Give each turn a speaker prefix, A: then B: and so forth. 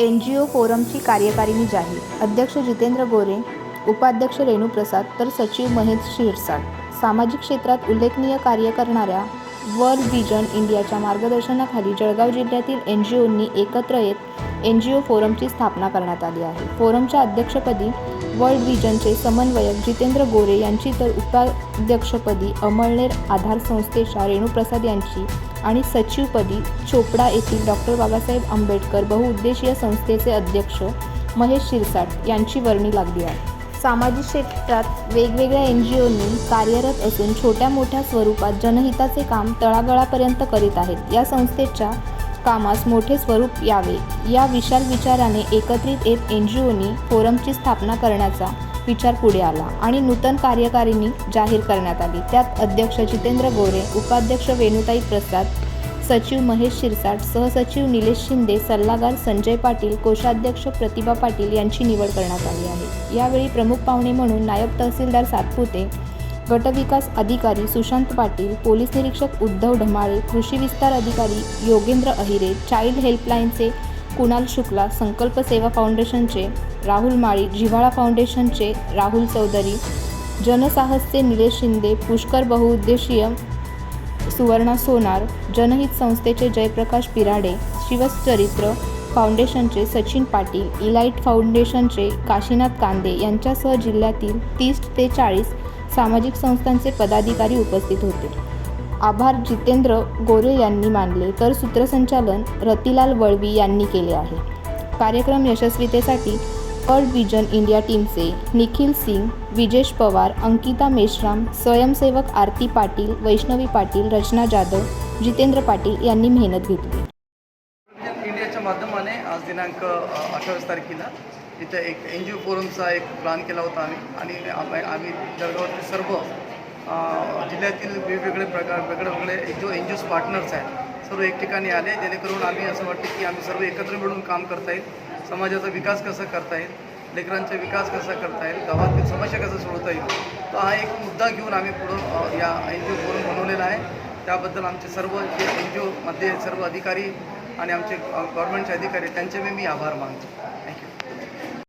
A: N G ओ फोरमची कार्यकारिणी जाहीर अध्यक्ष जितेंद्र गोरे उपाध्यक्ष रेणूप्रसाद तर सचिव महेश शिरसाट. सामाजिक क्षेत्रात उल्लेखनीय कार्य करणाऱ्या वर्ल्ड व्हिजन इंडियाच्या मार्गदर्शनाखाली जळगाव जिल्ह्यातील एन जी ओंनी एकत्र येत एन जी ओ फोरमची स्थापना करण्यात आली आहे. फोरमच्या अध्यक्षपदी वर्ल्ड विजनचे समन्वयक जितेंद्र गोरे यांची तर उपाध्यक्षपदी अमळनेर आधार संस्थेच्या रेणूप्रसाद यांची आणि सचिवपदी चोपडा येथील डॉक्टर बाबासाहेब आंबेडकर बहुउद्देशीय संस्थेचे अध्यक्ष महेश शिरसाट यांची वर्णी लागली आहे. सामाजिक क्षेत्रात वेगवेगळ्या एन जी ओनी कार्यरत असून छोट्या मोठ्या स्वरूपात जनहिताचे काम तळागळापर्यंत करीत आहेत. या संस्थेच्या कामास मोठे स्वरूप यावे. या विशाल विचाराने एकत्रित येत एन जी ओनी फोरमची स्थापना करण्याचा विचार पुढे आला आणि नूतन कार्यकारिणी जाहीर करण्यात आली. त्यात अध्यक्ष जितेंद्र गोरे उपाध्यक्ष वेणुताई प्रसाद सचिव महेश शिरसाट सहसचिव निलेश शिंदे सल्लागार संजय पाटील कोषाध्यक्ष प्रतिभा पाटील यांची निवड करण्यात आली आहे. यावेळी प्रमुख पाहुणे म्हणून नायब तहसीलदार सातपुते गटविकास अधिकारी सुशांत पाटील पोलीस निरीक्षक उद्धव ढमाळे कृषी विस्तार अधिकारी योगेंद्र अहिरे चाइल्ड हेल्पलाईनचे कुणाल शुक्ला संकल्प सेवा फाउंडेशनचे राहुल माळी जिव्हाळा फाउंडेशनचे राहुल चौधरी जनसाहसचे निलेश शिंदे पुष्कर बहुउद्देशीय सुवर्णा सोनार जनहित संस्थेचे जयप्रकाश पिराडे शिवचरित्र फाउंडेशनचे सचिन पाटील इलाइट फाउंडेशनचे काशीनाथ कांदे यांच्यासह जिल्ह्यातील तीस ते चाळीस सामाजिक संस्थांचे पदाधिकारी उपस्थित होते. आभार जितेंद्र गोरे यांनी मानले तर सूत्रसंचालन रतिलाल वळवी यांनी केले आहे. कार्यक्रम यशस्वीतेसाठी वर्ल्ड विजन इंडिया टीमचे निखिल सिंग विजेश पवार अंकिता मेश्राम स्वयंसेवक आरती पाटील वैष्णवी पाटील रचना जाधव जितेंद्र पाटील यांनी मेहनत घेतली.
B: इंडियाच्या माध्यमाने आज दिनांक अठ्ठावीस तारखेला इथं एक एन जी ओ फोरमचा एक प्लॅन केला होता आम्ही. आणि आम्ही आम्ही सर्व जिल्ह्यातील वेगवेगळे प्रकार वेगळे वेगळे जो एन जी ओस पार्टनर्स आहेत सर्व एक ठिकाणी आले. जेणेकरून आम्ही असं वाटतं की आम्ही सर्व एकत्र मिळून काम करता येईल. समाजाचा विकास कसा करता येईल? लेकरांचा विकास कसा करता येईल? गावातील समस्या कसा सोडवता येईल? तर हा एक मुद्दा घेऊन आम्ही पुढं या एन जी ओ फोरम बनवलेला आहे. त्याबद्दल आमचे सर्व जे एन जी ओमध्ये सर्व अधिकारी आणि आमचे गव्हर्नमेंटचे अधिकारी त्यांचे मी मी आभार मानतो. थँक्यू